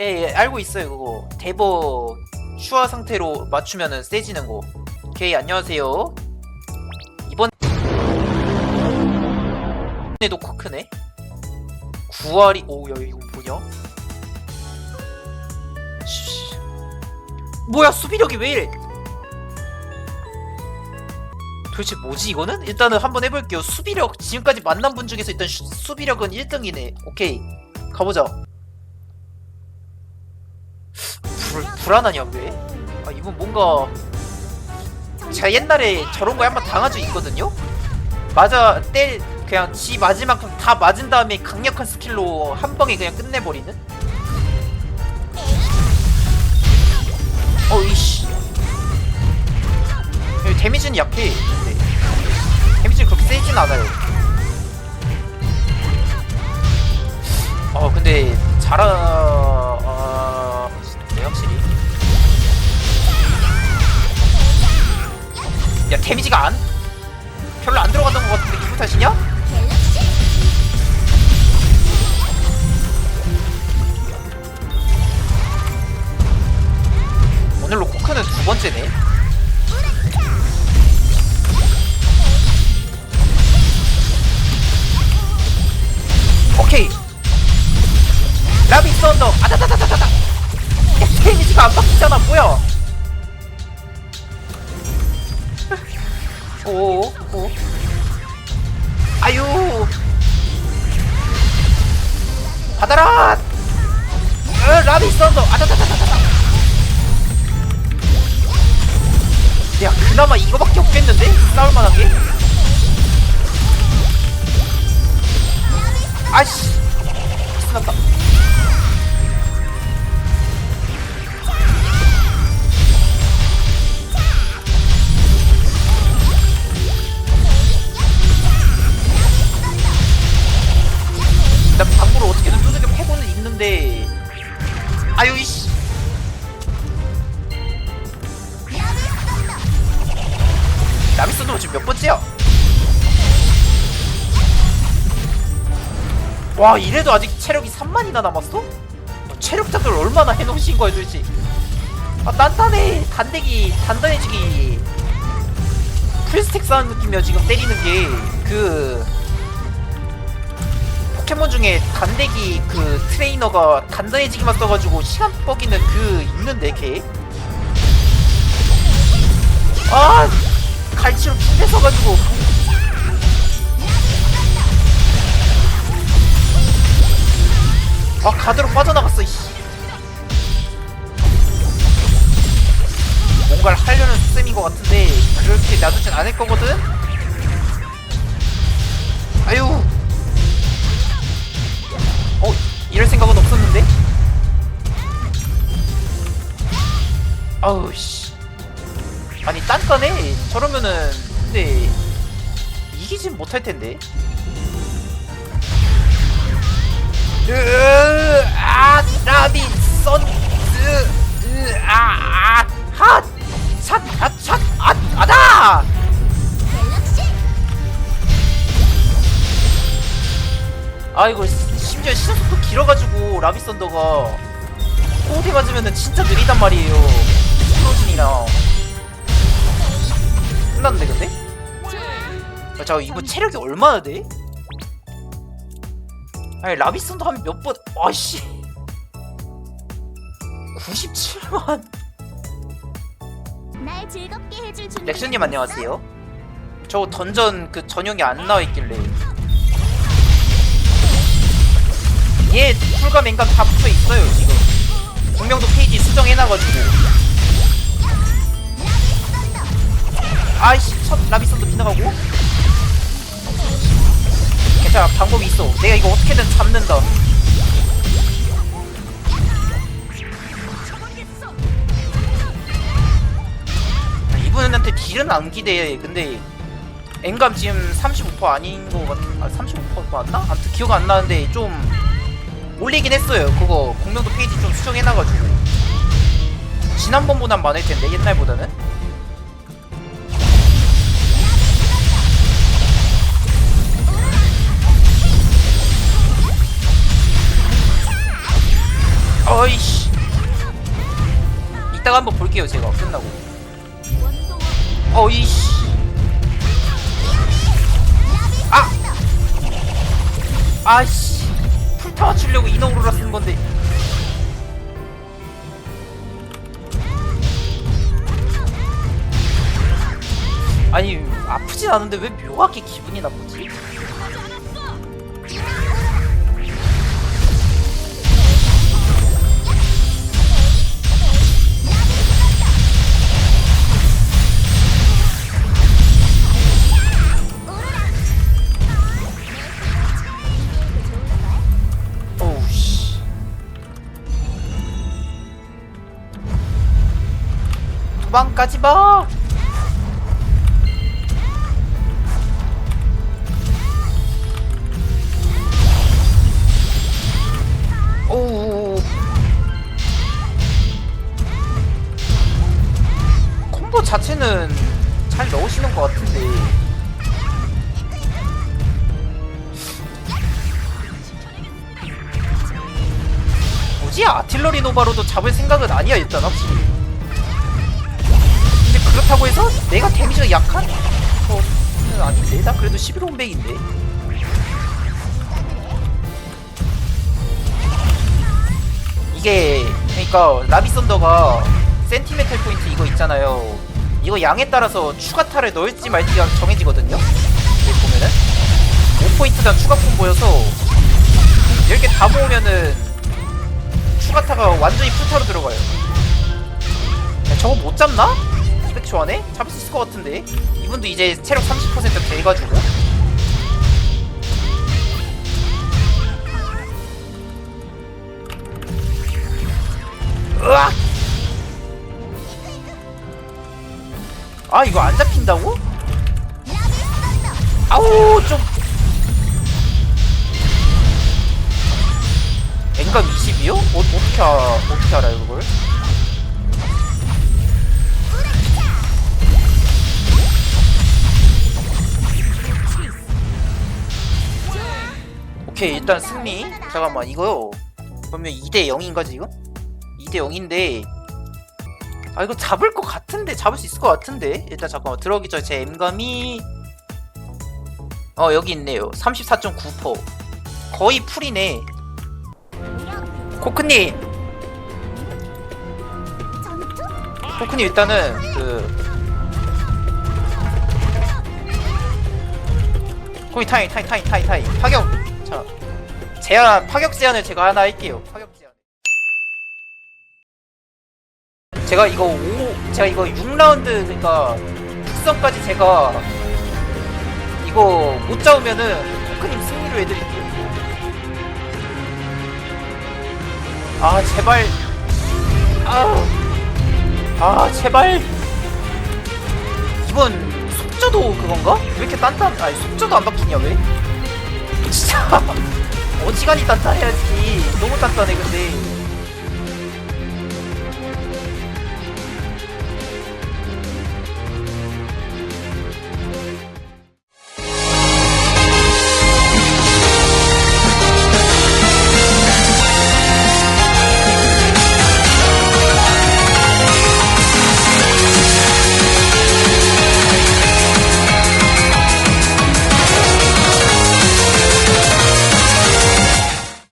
예, 예 알고 있어요 그거. 대버 슈화 상태로 맞추면은 세지는 거. 오케이 안녕하세요. 이번에도 코크네? 9알이 오야 이거 뭐냐? 씨. 뭐야 수비력이 왜 이래? 도대체 뭐지 이거는? 일단은 한번 해볼게요. 수비력 지금까지 만난 분 중에서 일단 슈- 수비력은 1등이네. 오케이 가보자 불, 불안하냐 왜? 아 이분 뭔가 제가 옛날에 저런 거에 한번 당한 적 있거든요? 맞아 때 그냥 지 마지막 다 맞은 다음에 강력한 스킬로 한 방에 그냥 끝내버리는? 어이씨 데미지는 약해 근데 데미지는 그렇게 세진 않아요 어 근데 잘하... 확실히. 야 데미지가 안? 별로 안 들어갔던 것 같은데 기분 탓이냐? 오늘 로 코크는 두 번째네. 오케이. 라비 썬더. 아다다다다다다. 야 데미지가 안 바뀌잖아 뭐야 오, 오. 아유. 받아라. 어, 라비 썬더. 아다다다다다. 야, 그나마 이거밖에 없겠는데? 싸울 만한 게? 아이씨. 신났다. 있는데 아유 이씨. 나미스도 지금 몇 번째야? 와 이래도 아직 체력이 3만이나 남았어? 어, 체력 작을 얼마나 해놓으신 거야 도대체? 아 단단해. 단대기 단단해지기. 풀스택 쌓은 느낌이야 지금 때리는 게 그 포켓몬 중에 단대기 그 트레이너가 단단해지기만 써가지고 시간 뻑이는 그 있는데 걔? 아 갈치로 핀대 서가지고 아 가드로 빠져나갔어 이씨 뭔가를 하려는 셈인 것 같은데 그렇게 놔두진 않을 거거든? 아유 이럴 생각은 없었는데? 아우 씨. 아니 딴딴해 저러면은. 근데 이기진 못할 텐데. 으아 라비 선스 으아 핫샷핫샷 아 아다! 아이고 심지어 속도 길어가지고 라비 썬더가 꼬대 맞으면은 진짜 느리단 말이에요 프로진이랑 끝났는데 근데? 아, 자 이거 체력이 얼마나 돼? 아니 라비 썬더 하면 몇 번? 아씨 97만 날 즐겁게 해줄 준비. 렉슨님 안녕하세요 저 던전 그 전용이 안 나와있길래 얘 풀과 맹감 다 붙어 있어요 지금. 공명도 페이지 수정해놔가지고. 아이씨 첫 라비선도 빗나가고. 괜찮아 방법이 있어. 내가 이거 어떻게든 잡는다. 이분한테 딜은 안 기대해. 근데 앵감 지금 35% 아닌 거 같... 아35% 맞나? 아무튼 기억 안 나는데 좀 올리긴 했어요. 그거 공명도 페이지 좀 수정해놔가지고. 지난번보단 많을 텐데 옛날보다는? 어이씨. 올게요 제가. 끝나고. 어이씨. 아! 아씨. 풀 타 맞추려고 이너우로라 쓴 건데 아니 아프진 않은데 왜 묘하게 기분이 나쁘지? 도망가지 마! 오우 콤보 자체는 잘 넣으시는 것 같은데. 뭐지? 아틸러리 노바로도 잡을 생각은 아니야 일단 확실히 그렇다고 해서 내가 데미지가 약한? 어, 아닌데 나 그래도 11홈백인데 이게 그러니까 라비 썬더가 센티멘탈 포인트 이거 있잖아요. 이거 양에 따라서 추가 탈을 넣을지 말지가 정해지거든요. 여기 보면은 5포인트당 추가 콤보여서 이렇게 다 모으면은 추가 타가 완전히 풀타로 들어가요. 야, 저거 못 잡나? 200초 안에? 잡을 수 있을 것 같은데 이분도 이제 체력 30% 돼가지고 으악! 아 이거 안 잡힌다고? 아우 좀 엔감 20이요? 어, 어떻게 알아, 어떻게 알아요 오케이 일단 승리. 잠깐만 이거요 그러면 2대 0인가 지금? 2대 0인데. 아 이거 잡을 것 같은데? 잡을 수 있을 것 같은데? 일단 잠깐만 들어오기 전에 제 M감이. 어 여기 있네요. 34.9% 거의 풀이네. 코크님! 코크님 일단은 그 거기 타임 타임 타임 타임 타임. 파격 자 제한 파격 제한을 제가 하나 할게요. 파격 제한 제가 이거 5 제가 이거 6라운드 그러니까 특성까지 제가 이거 못 잡으면은 코크님 승리로 해드릴게요. 아 제발. 아, 아 제발. 이번 속저도 그건가? 왜 이렇게 단단 아니 속저도 안 박히냐 왜? 진짜. 어지간히 단단해야지. 너무 단단해 근데